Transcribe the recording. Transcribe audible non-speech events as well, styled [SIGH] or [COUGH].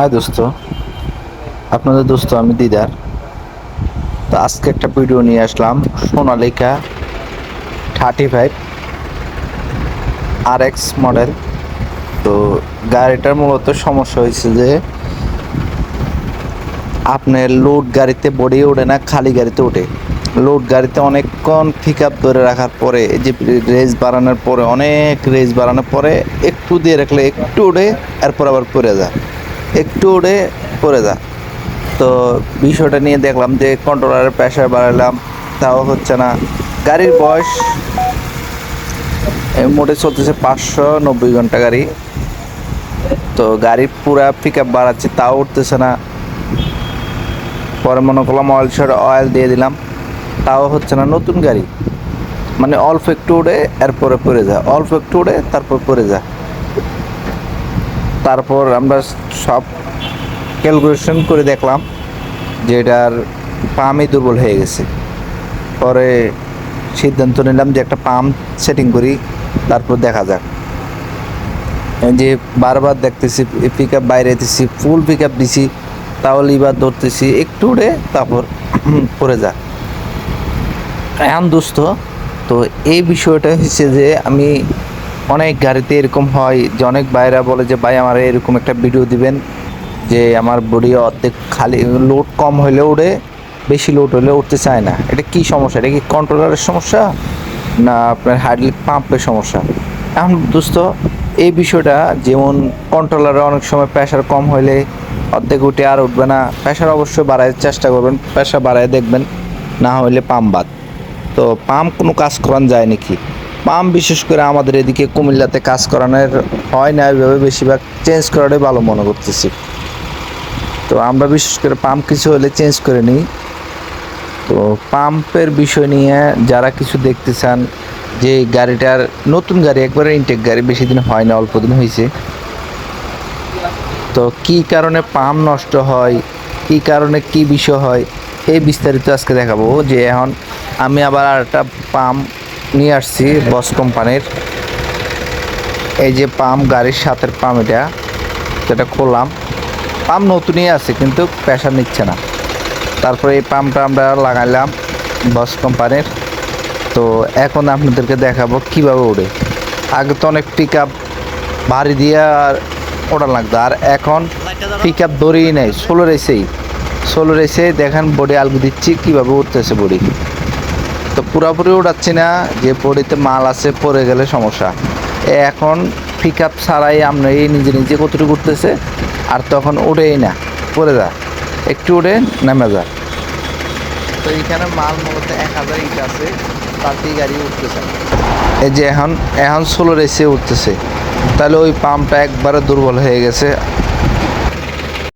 High দোস্ত। আপনাদের দোস্ত আমি দিদার। তো আজকে একটা ভিডিও নিয়ে আসলাম Sonalika thirty five R X model. তো গাড়িটার মূলত সমস্যা হয়েছে যে আপনার লোড গাড়িতে বডি ওঠে না, খালি গাড়িতে ওঠে। লোড গাড়িতে অনেকক্ষণ পিক আপ ধরে রাখার পরে যে রেস বাড়ানোর পরে, অনেক রেস বাড়ানোর পরে একটু দিয়ে রাখলে একটু উঠে এরপর আবার পড়ে যায়। একটু উঠে পড়ে যা। তো বিষয়টা নিয়ে দেখলাম যে কন্ট্রোলারের প্রেশার বাড়ালাম, তাও হচ্ছে না। গাড়ির বয়স মোটে চলতেছে পাঁচশো নব্বই ঘণ্টা গাড়ি। তো গাড়ির পুরা পিক আপ বাড়াচ্ছে, তাও উঠতেছে না। পরে মনে করলাম অয়েল শট অয়েল দিয়ে দিলাম, তাও হচ্ছে না নতুন গাড়ি। মানে অল্প একটু উড়ে এরপরে পড়ে যায় অল্প একটু উড়ে তারপর পড়ে যায় তারপর আমরা সব ক্যালকুলেশন করে দেখলাম যে এটার পামই দুর্বল হয়ে গেছে। পরে সিদ্ধান্ত নিলাম যে একটা পাম্প সেটিং করি, তারপর দেখা যাক। যে বারবার দেখতেছি পিক আপ বাইরে দিছি ফুল পিক আপ দিছি, তাহলে এবার ধরতেছি একটু উড়ে তারপর [CLEARS THROAT] পড়ে যাক। এখন দোস্ত, তো এই বিষয়টা হচ্ছে যে আমি অনেক গাড়িতে এরকম হয় যে অনেক ভাইরা বলে যে, ভাই, আমার এরকম একটা ভিডিও দিবেন যে আমার বডি অর্ধেক খালি লোড কম হলে উড়ে, বেশি লোড হলে উঠতে চায় না। এটা কি সমস্যা? এটা কি কন্ট্রোলারের সমস্যা? না, আপনার হাইড্রোলিক পাম্পের সমস্যা? এখন দোস্ত, এই বিষয়টা যেমন কন্ট্রোলারে অনেক সময় প্রেশার কম হলে অর্ধেক উঠে আর উঠবে না। প্রেশার অবশ্যই বাড়ায় চেষ্টা করবেন প্রেশার বাড়ায় দেখবেন, না হলে পাম্প বাদ। তো পাম্প কোনো কাজ করান যায় নাকি? পাম্প বিশেষ করে আমাদের এদিকে কুমিল্লাতে কাজ করানোর হয় না ওইভাবে বেশিরভাগ চেঞ্জ করাটাই ভালো মনে করতেছি। তো আমরা বিশেষ করে পাম্প কিছু হলে চেঞ্জ করে নিই। তো পাম্পের বিষয় নিয়ে যারা কিছু দেখতে চান, যে গাড়িটার নতুন গাড়ি, একবারে ইনটেক গাড়ি, বেশি দিন হয় না, অল্প দিন হয়েছে। তো কি কারণে পাম্প নষ্ট হয়, কি কারণে কি বিষয় হয়, এই বিস্তারিত আজকে দেখাবো। যে এখন আমি আবার আর একটা পাম্প নিয়ে আসছি বস কোম্পানির। এই যে পাম্প গাড়ির সাথের পাম্প এটা, যেটা খুললাম। পাম্প নতুনই আছে, কিন্তু প্রেশার নিচ্ছে না। তারপরে এই পাম্পটা আমরা লাগাইলাম বস কোম্পানির। তো এখন আপনাদেরকে দেখাবো কীভাবে ওড়ে। আগে তো অনেক পিক আপ ভারী দিয়ে আর ওড়া লাগতো। আর এখন পিক আপ ধরেই নেই ষোলো রেসেই ষোলো রেসে দেখেন বডি আলগু দিচ্ছি, কীভাবে উঠতেছে বডি তো পুরোপুরি উড়াচ্ছি না যে বডিতে মাল আছে পড়ে গেলে সমস্যা। এ এখন পিক আপ ছাড়াই আমরা এই নিজে নিজে কতটুকু উঠতেছে আর তখন উড়েই না। পড়ে যা একটু উড়ে নেমে যা। তো এইখানে মাল মূলত এক হাজার ইট আছে তাতেই গাড়ি উঠতেছে। এই যে এখন এখন ষোলো রেসে উঠতেছে। তাহলে ওই পাম্পটা একবারে দুর্বল হয়ে গেছে।